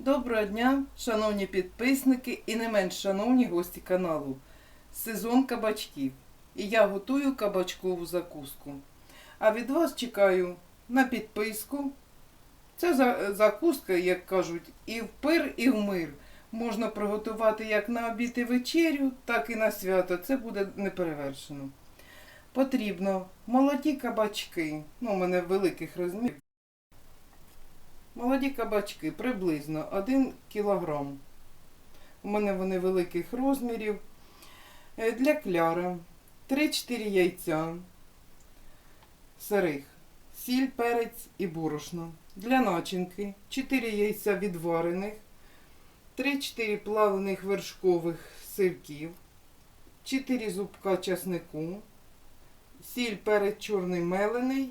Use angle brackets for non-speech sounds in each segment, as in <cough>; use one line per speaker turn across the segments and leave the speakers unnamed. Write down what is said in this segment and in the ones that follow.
Доброго дня, шановні підписники і не менш шановні гості каналу. Сезон кабачків. І я готую кабачкову закуску. А від вас чекаю на підписку. Це закуска, як кажуть, і в пир, і в мир. Можна приготувати як на обід і вечерю, так і на свято. Це буде неперевершено. Потрібно молоді кабачки. Ну, у мене великих розмірів. Молоді кабачки приблизно 1 кілограм. У мене вони великих розмірів. Е, Для кляра 3-4 яйця сирих, сіль, перець і борошно. Для начинки 4 яйця відварених, 3-4 плавлених вершкових сирків, 4 зубка часнику, сіль, перець чорний мелений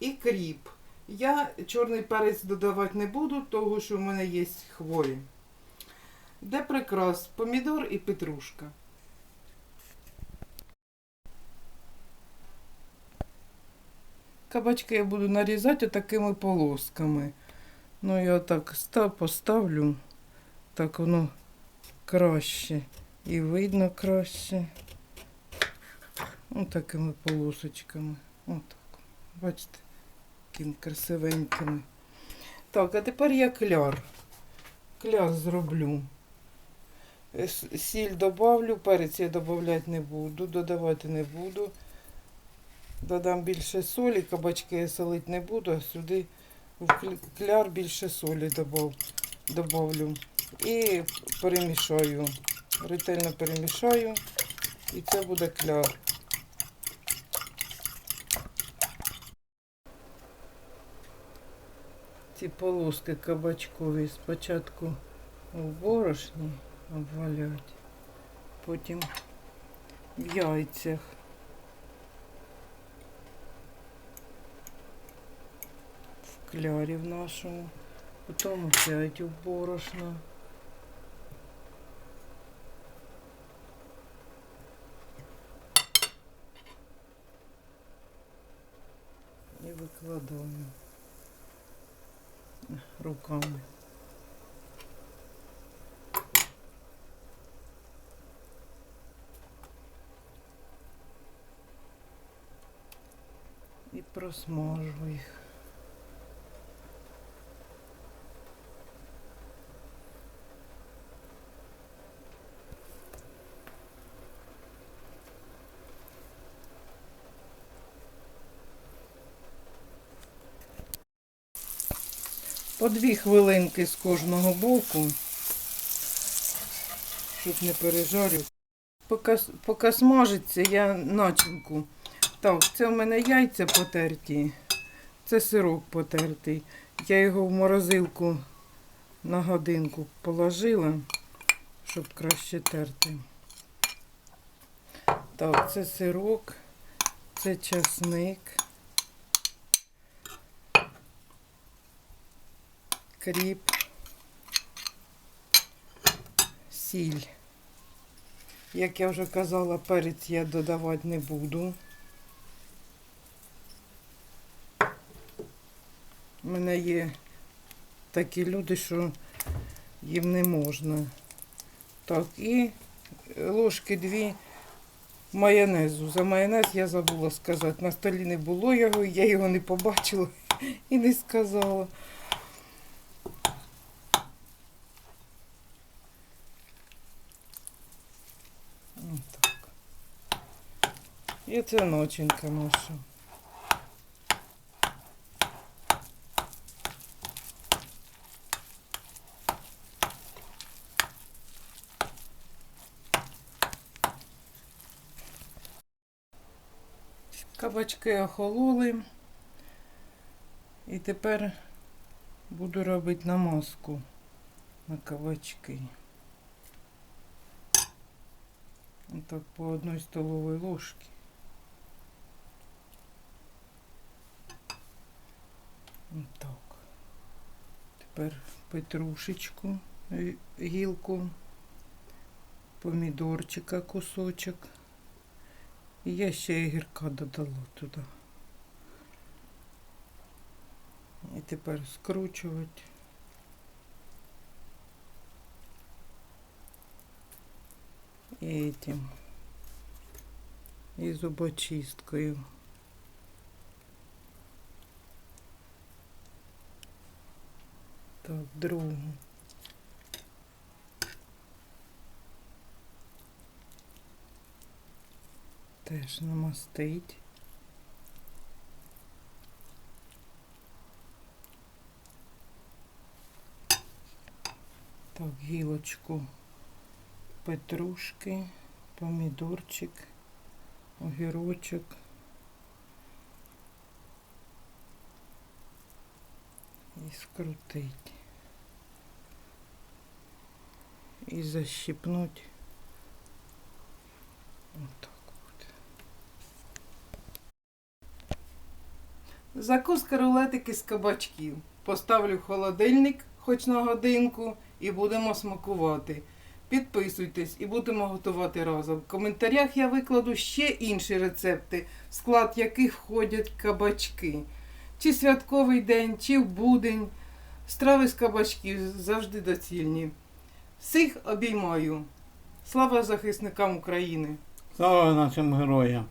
і кріп. Я чорний перець додавати не буду, тому що в мене є хворі. Де прикрас? Помідор і петрушка. Кабачки я буду нарізати такими полосками. Ну, я так поставлю, так воно краще. І видно краще. Ось такими полосочками. Отак. Бачите? Такими красивенькими. Так, а тепер я кляр. Кляр зроблю. Е, Сіль добавлю, перець я додавати не буду, додавати не буду. Додам більше солі, кабачки я солити не буду, а сюди в кляр більше солі добав, добавлю. І перемішаю. Ретельно перемішаю. І це буде кляр. Ці полоски кабачкові спочатку в борошні обвалять, потім в яйцях. В клярі в нашому, потім опять в борошно. І викладаю руками. І просмажу їх. По дві хвилинки з кожного боку, щоб не пережарю. Поки, поки смажиться, я начинку. Так, це в мене яйця потерті, це сирок потертий. Я його в морозилку на годинку положила, щоб краще терти. Так, це сирок, це часник. Кріп, сіль. Як я вже казала, перець я додавати не буду. У мене є такі люди, що їм не можна. Так, і ложки дві майонезу. За майонез я забула сказати. На столі не було його, я його не побачила <laughs> і не сказала. Отак. І це начинка наша. Кабачки охололи. І тепер буду робити намазку на кабачки. Так по одной столовой ложке. Так. Тепер петрушечку, е, гілку, помідорчика кусочок. І я ще гірка додала туди. І тепер скручувати. І этим. І зубочисткою. Так, другу. Теж намастить. Так, гілочку петрушки, помідорчик, огірочок. І скрутить. І защипнуть. Отак от. Закуска рулетики з кабачків. Поставлю в холодильник хоч на годинку і будемо смакувати. Підписуйтесь і будемо готувати разом. В коментарях я викладу ще інші рецепти, в склад яких входять кабачки. Чи святковий день, чи в будень. Страви з кабачків завжди доцільні. Всіх обіймаю. Слава захисникам України!
Слава нашим героям!